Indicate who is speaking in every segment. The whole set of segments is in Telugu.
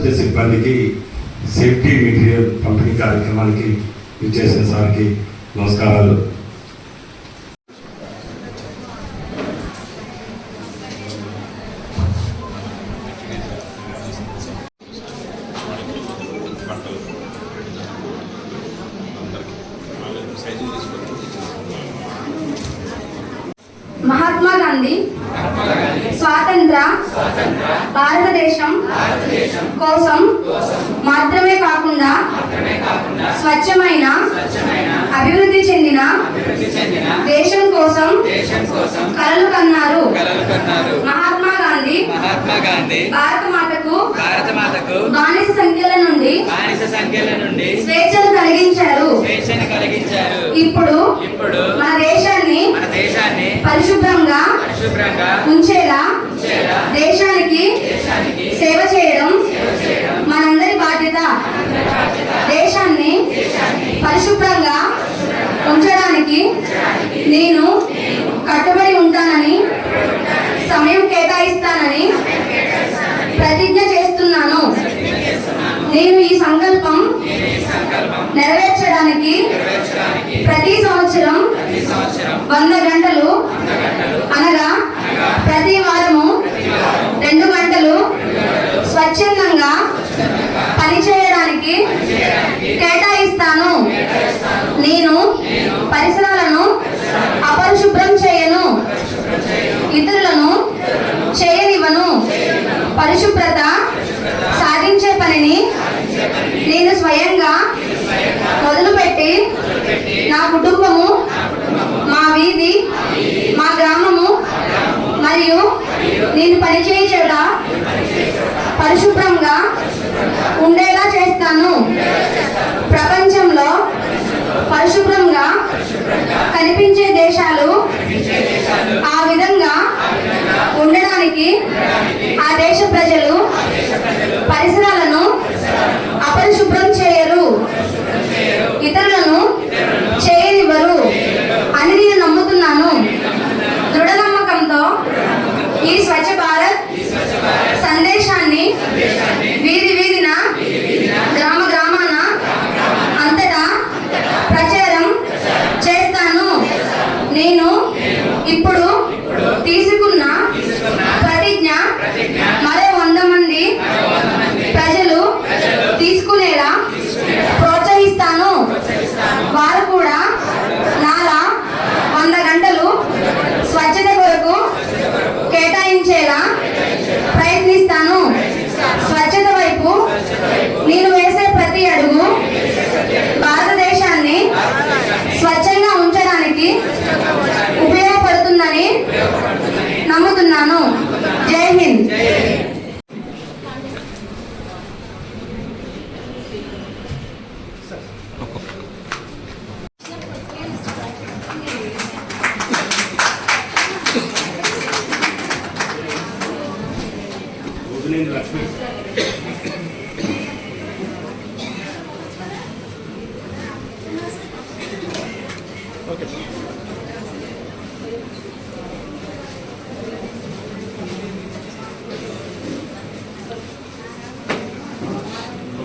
Speaker 1: పారిశుద్ధ్య సిబ్బందికి సేఫ్టీ మెటీరియల్ పంపిణీ కార్యక్రమానికి విచ్చేసిన సార్కి నమస్కారాలు.
Speaker 2: భారతదేశం కోసం మాత్రమే కాకుండా స్వచ్ఛమైన అభివృద్ధి చెందిన దేశం కోసం కలలు కన్నారు. మహాత్మా గాంధీ
Speaker 3: మహాత్మా గాంధీ
Speaker 2: భారత మాతకు
Speaker 3: భారత మాతకు
Speaker 2: బానిస సంఖ్యల నుండి స్వేచ్ఛను కలిగించారు. ఇప్పుడు
Speaker 3: ఇప్పుడు
Speaker 2: మన దేశాన్ని
Speaker 3: మన దేశాన్ని
Speaker 2: పరిశుభ్రంగా
Speaker 3: పరిశుభ్రంగా
Speaker 2: ఉంచేలా
Speaker 3: ఉంచేలా
Speaker 2: దేశానికి
Speaker 3: దేశానికి
Speaker 2: సేవ చేయడం మనందరి బాధ్యత. దేశాన్ని పరిశుభ్రంగా ఉంచడానికి నేను కట్టుబడి ఉంటానని సమయం కేటాయిస్తానని ప్రతిజ్ఞ చేస్తున్నాను. నేను ఈ సంకల్పం నెరవేర్చడానికి ప్రతి సంవత్సరం వంద గంటలు అనగా ప్రతి వారం రెండు గంటలు స్వచ్ఛందంగా పనిచేయడానికి కేటాయిస్తాను. నేను పరిసరాలను అపరిశుభ్రం చేయను. ఇతరులను చేయనివ్వను. పరిశుభ్రత సాధించే పనిని నేను స్వయంగా మొదలుపెట్టి నా కుటుంబము మా వీధి మా గ్రామము మరియు నేను పనిచేయ చోట పరిశుభ్రంగా ఉండేలా చేస్తాను. ప్రపంచంలో పరిశుభ్రంగా కనిపించే దేశాలు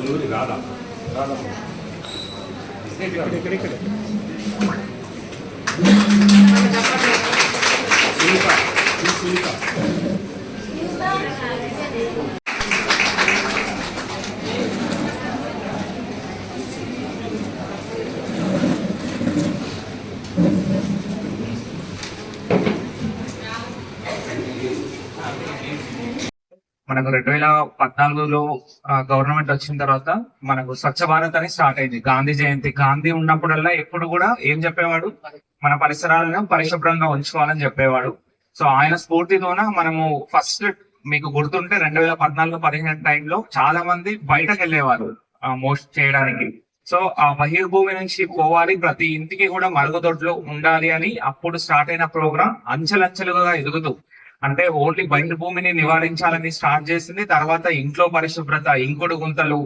Speaker 1: రోజుని రాధా రాధా ఇక్కడ ఇక్కడ సునీత
Speaker 4: మనకు రెండు వేల పద్నాలుగులో గవర్నమెంట్ వచ్చిన తర్వాత మనకు స్వచ్ఛ భారత్ అని స్టార్ట్ అయింది. గాంధీ జయంతి. గాంధీ ఉన్నప్పుడల్లా ఎప్పుడు కూడా ఏం చెప్పేవాడు? మన పరిసరాలను పరిశుభ్రంగా ఉంచుకోవాలని చెప్పేవాడు. సో ఆయన స్ఫూర్తితోన మనము ఫస్ట్ మీకు గుర్తుంటే రెండు వేల పద్నాలుగు పదిహేను టైంలో చాలా మంది బయటకు వెళ్ళేవారు మోస్ట్ చేయడానికి. సో ఆ బహిర్భూమి నుంచి పోవాలి. ప్రతి ఇంటికి కూడా మరుగుదొడ్లు ఉండాలి అని అప్పుడు స్టార్ట్ అయిన ప్రోగ్రామ్ అంచెలంచెలుగా ఎదుగుతూ అంటే ఓన్లీ బహిర్భూమిని నివారించాలని స్టార్ట్ చేసింది. తర్వాత ఇంట్లో పరిశుభ్రత ఇంకుడు గుంతలు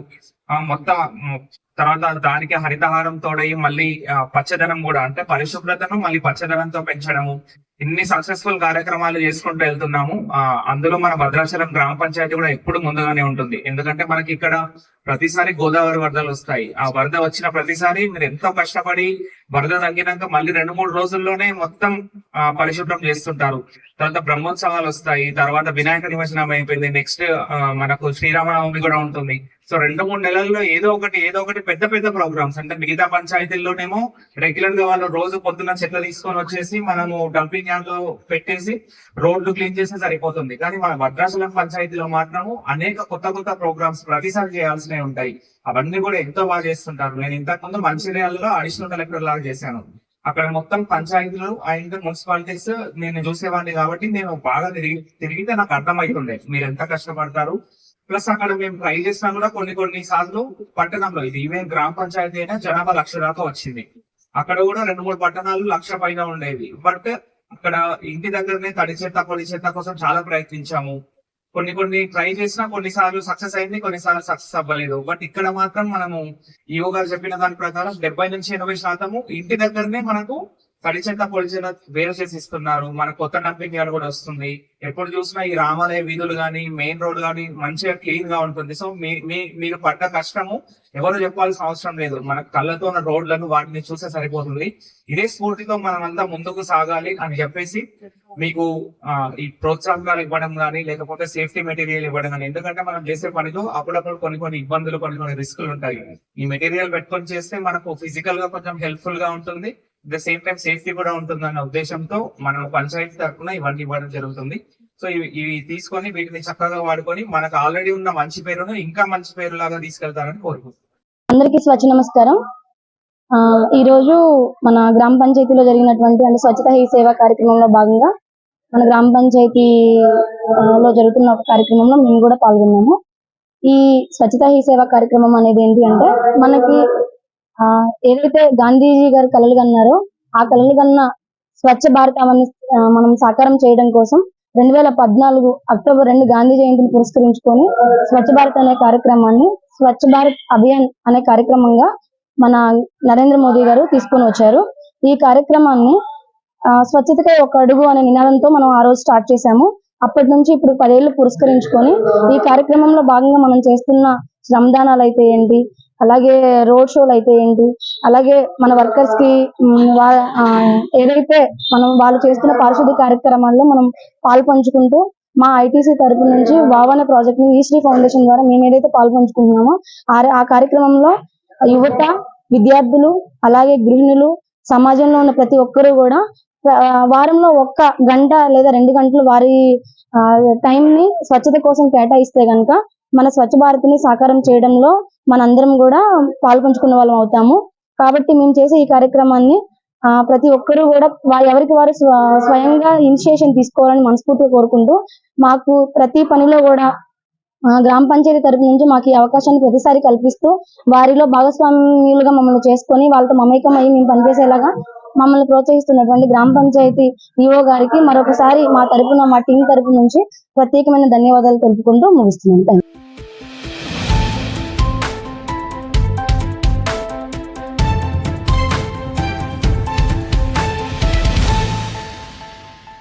Speaker 4: మొత్తం తర్వాత దానికి హరితహారం తోడయి మళ్ళీ పచ్చదనం కూడా అంటే పరిశుభ్రతను మళ్ళీ పచ్చదనంతో పెంచడము. ఇన్ని సక్సెస్ఫుల్ కార్యక్రమాలు చేసుకుంటూ వెళ్తున్నాము. ఆ, అందులో మన భద్రాచలం గ్రామ పంచాయతీ కూడా ఎప్పుడు ముందుగానే ఉంటుంది. ఎందుకంటే మనకి ఇక్కడ ప్రతిసారి గోదావరి వరదలు వస్తాయి. ఆ వరద వచ్చిన ప్రతిసారి మీరు ఎంతో కష్టపడి వరద తగ్గినాక మళ్ళీ రెండు మూడు రోజుల్లోనే మొత్తం పరిశుభ్రం చేస్తుంటారు. తర్వాత బ్రహ్మోత్సవాలు వస్తాయి. తర్వాత వినాయక నిమజ్జనం అయిపోయింది. నెక్స్ట్ మనకు శ్రీరామనవమి కూడా ఉంటుంది. సో రెండు మూడు నెలల్లో ఏదో ఒకటి ఏదో ఒకటి పెద్ద పెద్ద ప్రోగ్రామ్స్ అంటే మిగతా పంచాయతీల్లోనేమో రెగ్యులర్గా వాళ్ళు రోజు పొద్దున్న చెట్లు తీసుకొని వచ్చేసి మనము డంపింగ్ యార్డ్లో పెట్టేసి రోడ్లు క్లీన్ చేస్తే సరిపోతుంది. కానీ మన భద్రాచలం పంచాయతీలో మాత్రము అనేక కొత్త కొత్త ప్రోగ్రామ్స్ ప్రతిసారి చేయాల్సినవి ఉంటాయి. అవన్నీ కూడా ఎంతో బాగా చేస్తుంటారు. నేను ఇంతకు ముందు మంచిర్యాలలో అడిషనల్ కలెక్టర్ లాగా చేశాను. అక్కడ మొత్తం పంచాయతీలు అండ్ మున్సిపాలిటీస్ నేను చూసేవాడిని కాబట్టి నేను బాగా తిరిగి తిరిగితే నాకు అర్థమవుతుండే మీరు ఎంత కష్టపడతారు? ప్లస్ అక్కడ మేము ట్రై చేసినా కూడా కొన్ని కొన్ని సార్లు పట్టణంలో ఇది ఈవెన్ గ్రామ పంచాయతీ అయినా జనాభా లక్ష దాకా వచ్చింది. అక్కడ కూడా రెండు మూడు పట్టణాలు లక్ష పైన ఉండేవి. బట్ అక్కడ ఇంటి దగ్గరనే తడి చెత్త పొడి చెత్త కోసం చాలా ప్రయత్నించాము. కొన్ని కొన్ని ట్రై చేసినా కొన్నిసార్లు సక్సెస్ అయింది కొన్నిసార్లు సక్సెస్ అవ్వలేదు. బట్ ఇక్కడ మాత్రం మనము ఈవో గారు చెప్పిన దాని ప్రకారం డెబ్బై నుంచి ఎనభై శాతము ఇంటి దగ్గరనే మనకు తడి చెత్త వేరు చేసి ఇస్తున్నారు. మన కొత్త డంపింగ్ యార్డ్ కూడా వస్తుంది. ఎప్పుడు చూసినా ఈ రామాలయ వీధులు గానీ మెయిన్ రోడ్ కానీ మంచిగా క్లీన్గా ఉంటుంది. సో మీ మీ- మీరు పడ్డ కష్టము ఎవరు చెప్పాల్సిన అవసరం లేదు. మన కళ్ళతో ఉన్న రోడ్లను వాటిని చూస్తే సరిపోతుంది. ఇదే స్ఫూర్తితో మనం అంతా ముందుకు సాగాలి అని చెప్పేసి మీకు ఈ ప్రోత్సాహకాలు ఇవ్వడం కానీ లేకపోతే సేఫ్టీ మెటీరియల్ ఇవ్వడం కానీ ఎందుకంటే మనం చేసే పనిలో అప్పుడప్పుడు కొన్ని కొన్ని ఇబ్బందులు కొన్ని కొన్ని రిస్కులు ఉంటాయి. ఈ మెటీరియల్ పెట్టుకొని చేస్తే మనకు ఫిజికల్గా కొంచెం హెల్ప్ఫుల్గా ఉంటుంది. ద సేమ్ టైం సేఫ్టీ కూడా ఉంటుంది ఉద్దేశంతో మనం పంచాయతీ తరఫున ఇవన్నీ ఇవ్వడం జరుగుతుంది. సో ఇవి ఇవి తీసుకొని వీటిని చక్కగా వాడుకొని మనకు ఆల్రెడీ ఉన్న మంచి పేరును ఇంకా మంచి పేరు లాగా తీసుకెళ్తారని కోరుకుంటున్నాను
Speaker 5: అందరికీ స్వచ్ఛ నమస్కారం. ఆ, ఈ రోజు మన గ్రామ పంచాయతీలో జరిగినటువంటి అంటే స్వచ్ఛత హీ సేవ కార్యక్రమంలో భాగంగా మన గ్రామ పంచాయతీ లో జరుగుతున్న ఒక కార్యక్రమంలో మేము కూడా పాల్గొన్నాము. ఈ స్వచ్ఛత హీ సేవ కార్యక్రమం అనేది ఏంటి అంటే మనకి ఆ, ఏదైతే గాంధీజీ గారు కలలు కన్నారో ఆ కలలు కన్న స్వచ్ఛ భారత్ మనం సాకారం చేయడం కోసం రెండు వేల పద్నాలుగు అక్టోబర్ రెండు గాంధీ జయంతిని పురస్కరించుకొని స్వచ్ఛ భారత్ అనే కార్యక్రమాన్ని స్వచ్ఛ భారత్ అభియాన్ అనే కార్యక్రమంగా మన నరేంద్ర మోదీ గారు తీసుకొని వచ్చారు. ఈ కార్యక్రమాన్ని ఆ, స్వచ్ఛతకై ఒక అడుగు అనే నినాదంతో మనం ఆ రోజు స్టార్ట్ చేశాము. అప్పటి నుంచి ఇప్పుడు పదేళ్ళు పురస్కరించుకొని ఈ కార్యక్రమంలో భాగంగా మనం చేస్తున్న శ్రమదానాలు అయితే ఏంటి అలాగే రోడ్ షోలు అయితే ఏంటి? అలాగే మన వర్కర్స్కి వా- ఏదైతే మనం వాళ్ళు చేస్తున్న పారిశుద్ధ్య కార్యక్రమాల్లో మనం పాల్పంచుకుంటూ మా ఐటీసీ తరపు నుంచి భావన ప్రాజెక్ట్ని ఈశ్రీ ఫౌండేషన్ ద్వారా మేము ఏదైతే పాల్పంచుకుంటున్నామో ఆ- కార్యక్రమంలో యువత విద్యార్థులు అలాగే గృహిణులు సమాజంలో ఉన్న ప్రతి ఒక్కరూ కూడా వారంలో ఒక్క గంట లేదా రెండు గంటలు వారి టైం ని స్వచ్ఛత కోసం కేటాయిస్తే గనక మన స్వచ్ఛ భారత్ని సాకారం చేయడంలో మనందరం కూడా పాల్పంచుకున్న వాళ్ళం అవుతాము. కాబట్టి మేము చేసే ఈ కార్యక్రమాన్ని ప్రతి ఒక్కరూ కూడా ఎవరికి వారు స్వయంగా ఇనిషియేషన్ తీసుకోవాలని మనస్ఫూర్తిగా కోరుకుంటూ మాకు ప్రతి పనిలో కూడా గ్రామ పంచాయతీ తరపు నుంచి మాకు ఈ అవకాశాన్ని ప్రతిసారి కల్పిస్తూ వారిలో భాగస్వామ్యులుగా మమ్మల్ని చేసుకొని వాళ్ళతో మమేకం అయ్యి మేము పనిచేసేలాగా మమ్మల్ని ప్రోత్సహిస్తున్నటువంటి గ్రామ పంచాయతీ ఈఓ గారికి మరొకసారి మా తరపున మా టీం తరపు నుంచి ప్రత్యేకమైన ధన్యవాదాలు తెలుపుకుంటూ ముగిస్తున్నాను